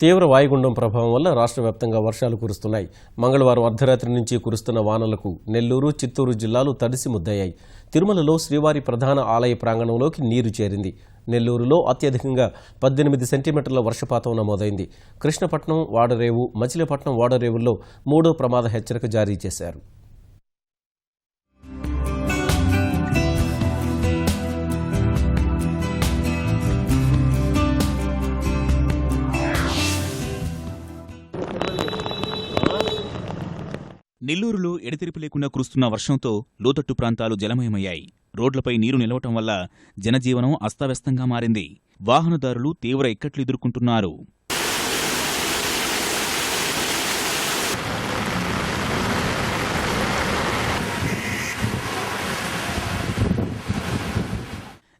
తీవ్ర వాయుగుండం ప్రభావం వల్ల రాష్ట్ర వ్యాప్తంగా వర్షాలు కురుస్తున్నాయి. మంగళవారం అర్ధరాత్రి నుంచి కురుస్తున్న వానలకు నెల్లూరు చిత్తూరు జిల్లాలు తడిసి ముద్దయ్యాయి. తిరుమలలో శ్రీవారి ప్రధాన ఆలయ ప్రాంగణంలోకి నీరు చేరింది. నెల్లూరులో అత్యధికంగా పద్దెనిమిది సెంటీమీటర్ల వర్షపాతం నమోదైంది. కృష్ణపట్నం వాడరేవు మచిలీపట్నం వాడరేవుల్లో మూడో ప్రమాద హెచ్చరిక జారీ చేశారు. నెల్లూరులో ఎడతెరిపి లేకుండా కురుస్తున్న వర్షంతో లోతట్టు ప్రాంతాలు జలమయమయ్యాయి. రోడ్లపై నీరు నిలవటం వల్ల జనజీవనం అస్తవ్యస్తంగా మారింది. వాహనదారులు తీవ్ర ఇక్కట్లు ఎదుర్కొంటున్నారు.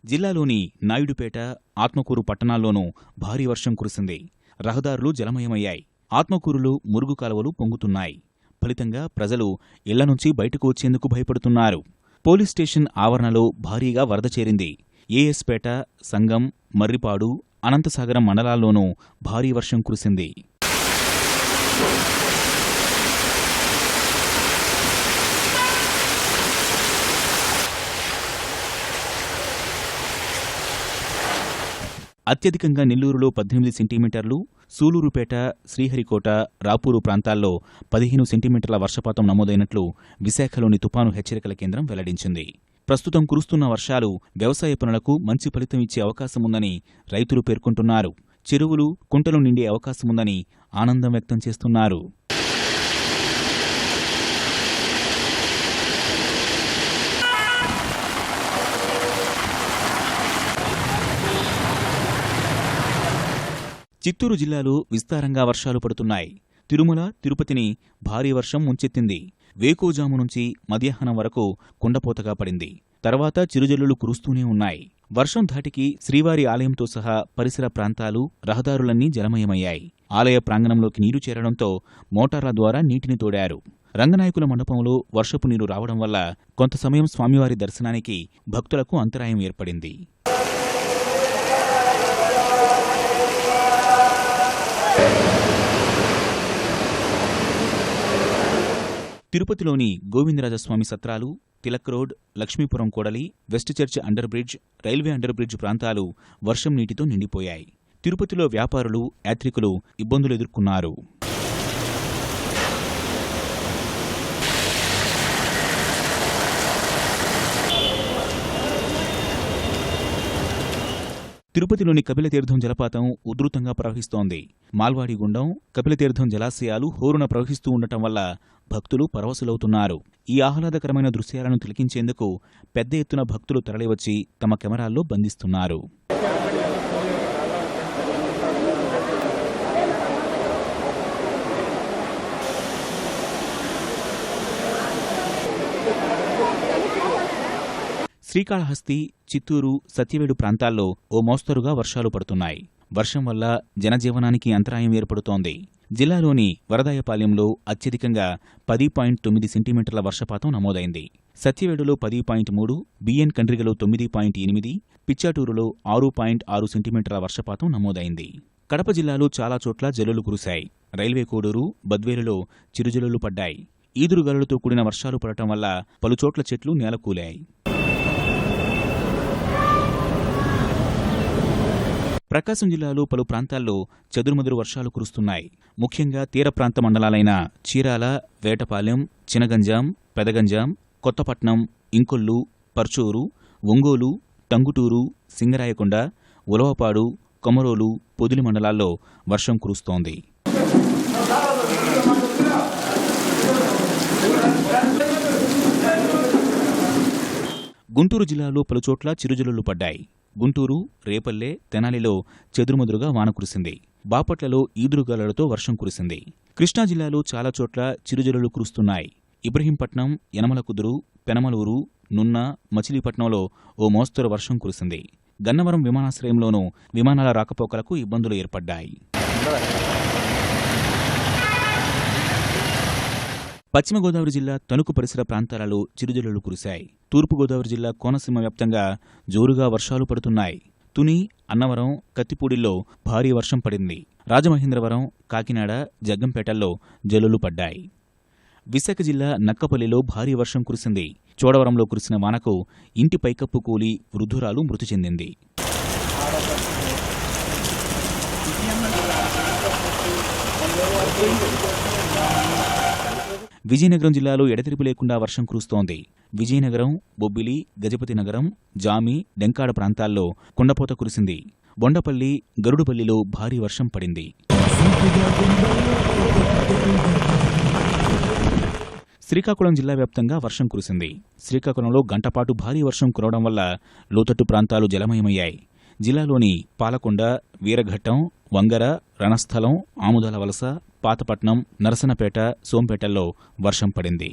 జిల్లాలోని నాయుడుపేట ఆత్మకూరు పట్టణాల్లోనూ భారీ వర్షం కురిసింది. రహదారులు జలమయమయ్యాయి. ఆత్మకూరులో మురుగు కాలువలు పొంగుతున్నాయి. ఫలితంగా ప్రజలు ఇళ్ళ నుంచి బయటకు వచ్చేందుకు భయపడుతున్నారు. పోలీస్ స్టేషన్ ఆవరణలో భారీగా వరద చేరింది. ఏఎస్పేట సంగం మర్రిపాడు అనంతసాగరం మండలాల్లోనూ భారీ వర్షం కురిసింది. అత్యధికంగా నెల్లూరులో పద్దెనిమిది సెంటీమీటర్లు సూలూరుపేట శ్రీహరికోట రాపూరు ప్రాంతాల్లో పదిహేను సెంటీమీటర్ల వర్షపాతం నమోదైనట్లు విశాఖలోని తుపాను హెచ్చరికల కేంద్రం వెల్లడించింది. ప్రస్తుతం కురుస్తున్న వర్షాలు వ్యవసాయ పనులకు మంచి ఫలితం ఇచ్చే అవకాశముందని రైతులు పేర్కొంటున్నారు. చెరువులు కుంటలు నిండే అవకాశముందని ఆనందం వ్యక్తం చేస్తున్నారు. చిత్తూరు జిల్లాలో విస్తారంగా వర్షాలు పడుతున్నాయి. తిరుమల తిరుపతిని భారీ వర్షం ముంచెత్తింది. వేకోజాము నుంచి మధ్యాహ్నం వరకు కుండపోతగా పడింది. తర్వాత చిరుజల్లులు కురుస్తూనే ఉన్నాయి. వర్షం ధాటికి శ్రీవారి ఆలయంతో సహా పరిసర ప్రాంతాలు రహదారులన్నీ జలమయమయ్యాయి. ఆలయ ప్రాంగణంలోకి నీరు చేరడంతో మోటార్ల ద్వారా నీటిని తోడారు. రంగనాయకుల మండపంలో వర్షపు నీరు రావడం వల్ల కొంత సమయం స్వామివారి దర్శనానికి భక్తులకు అంతరాయం ఏర్పడింది. తిరుపతిలోని గోవిందరాజస్వామి సత్రాలు తిలక్ రోడ్ లక్ష్మీపురం కూడలి west church under bridge railway under bridge ప్రాంతాలు వర్షం నీటితో నిండిపోయాయి. తిరుపతిలో వ్యాపారులు యాత్రికులు ఇబ్బందులు ఎదుర్కొన్నారు. తిరుపతిలోని కపిలతీర్థం జలపాతం ఉధృతంగా ప్రవహిస్తోంది. మాల్వాడి గుండం కపిలతీర్థం జలాశయాలు హోరున ప్రవహిస్తూ ఉండటం వల్ల భక్తులు పరవశులవుతున్నారు. ఈ ఆహ్లాదకరమైన దృశ్యాలను తిలకించేందుకు పెద్ద ఎత్తున భక్తులు తరలివచ్చి తమ కెమెరాల్లో బంధిస్తున్నారు. శ్రీకాళహస్తి చిత్తూరు సత్యవేడు ప్రాంతాల్లో ఓ మోస్తరుగా వర్షాలు పడుతున్నాయి. వర్షం వల్ల జనజీవనానికి అంతరాయం ఏర్పడుతోంది. జిల్లాలోని వరదాయపాలెంలో అత్యధికంగా పది పాయింట్ తొమ్మిది సెంటీమీటర్ల వర్షపాతం నమోదైంది. సత్యవేడులో పది పాయింట్ మూడు బిఎన్ కండ్రిగలో తొమ్మిది పాయింట్ ఎనిమిది పిచ్చాటూరులో ఆరు పాయింట్ ఆరు సెంటీమీటర్ల వర్షపాతం నమోదైంది. కడప జిల్లాలో చాలా చోట్ల జల్లులు కురిశాయి. రైల్వే కోడూరు బద్వేలులో చిరుజల్లులు పడ్డాయి. ఈదురుగాలులతో కూడిన వర్షాలు పడటం వల్ల పలుచోట్ల చెట్లు నేలకూలాయి. ప్రకాశం జిల్లాలో పలు ప్రాంతాల్లో చెదురుమదురు వర్షాలు కురుస్తున్నాయి. ముఖ్యంగా తీర ప్రాంత మండలాలైన చీరాల వేటపాలెం చినగంజాం పెదగంజాం కొత్తపట్నం ఇంకొల్లు పర్చూరు ఒంగోలు టంగుటూరు సింగరాయకొండ ఉలవపాడు కొమరోలు పొదిలి మండలాల్లో వర్షం కురుస్తోంది. గుంటూరు జిల్లాలో పలుచోట్ల చిరుజల్లులు పడ్డాయి. గుంటూరు రేపల్లె తెనాలిలో చెదురుమదురుగా వాన కురిసింది. బాపట్లలో ఈదురుగాలులతో వర్షం కురిసింది. కృష్ణా జిల్లాలో చాలా చోట్ల చిరుజల్లులు కురుస్తున్నాయి. ఇబ్రహీంపట్నం యనమలకుదురు పెనమలూరు నున్న మచిలీపట్నంలో ఓ మోస్తరు వర్షం కురిసింది. గన్నవరం విమానాశ్రయంలోనూ విమానాల రాకపోకలకు ఇబ్బందులు ఏర్పడ్డాయి. పశ్చిమ గోదావరి జిల్లా తణుకు పరిసర ప్రాంతాలలో చిరుజల్లులు కురిశాయి. తూర్పుగోదావరి జిల్లా కోనసీమ వ్యాప్తంగా జోరుగా వర్షాలు పడుతున్నాయి. తుని అన్నవరం కత్తిపూడిల్లో భారీ వర్షం పడింది. రాజమహేంద్రవరం కాకినాడ జగ్గంపేటల్లో జల్లులు పడ్డాయి. విశాఖ జిల్లా నక్కపల్లిలో భారీ వర్షం కురిసింది. చోడవరంలో కురిసిన వానకు ఇంటి పైకప్పు కూలి వృద్ధురాలు మృతి చెందింది. విజయనగరం జిల్లాలో ఎడతెరిపి లేకుండా వర్షం కురుస్తోంది. విజయనగరం బొబ్బిలి గజపతి నగరం జామి డెంకాడ ప్రాంతాల్లో కుండపోత కురిసింది. బొండపల్లి గరుడుపల్లిలో భారీ వర్షం పడింది. శ్రీకాకుళం జిల్లా వ్యాప్తంగా వర్షం కురిసింది. శ్రీకాకుళంలో గంటపాటు భారీ వర్షం కురవడం వల్ల లోతట్టు ప్రాంతాలు జలమయమయ్యాయి. జిల్లాలోని పాలకొండ వీరఘట్టం వంగర రణస్థలం ఆముదాల వలస పాతపట్నం నరసనపేట సోంపేటల్లో వర్షం పడింది.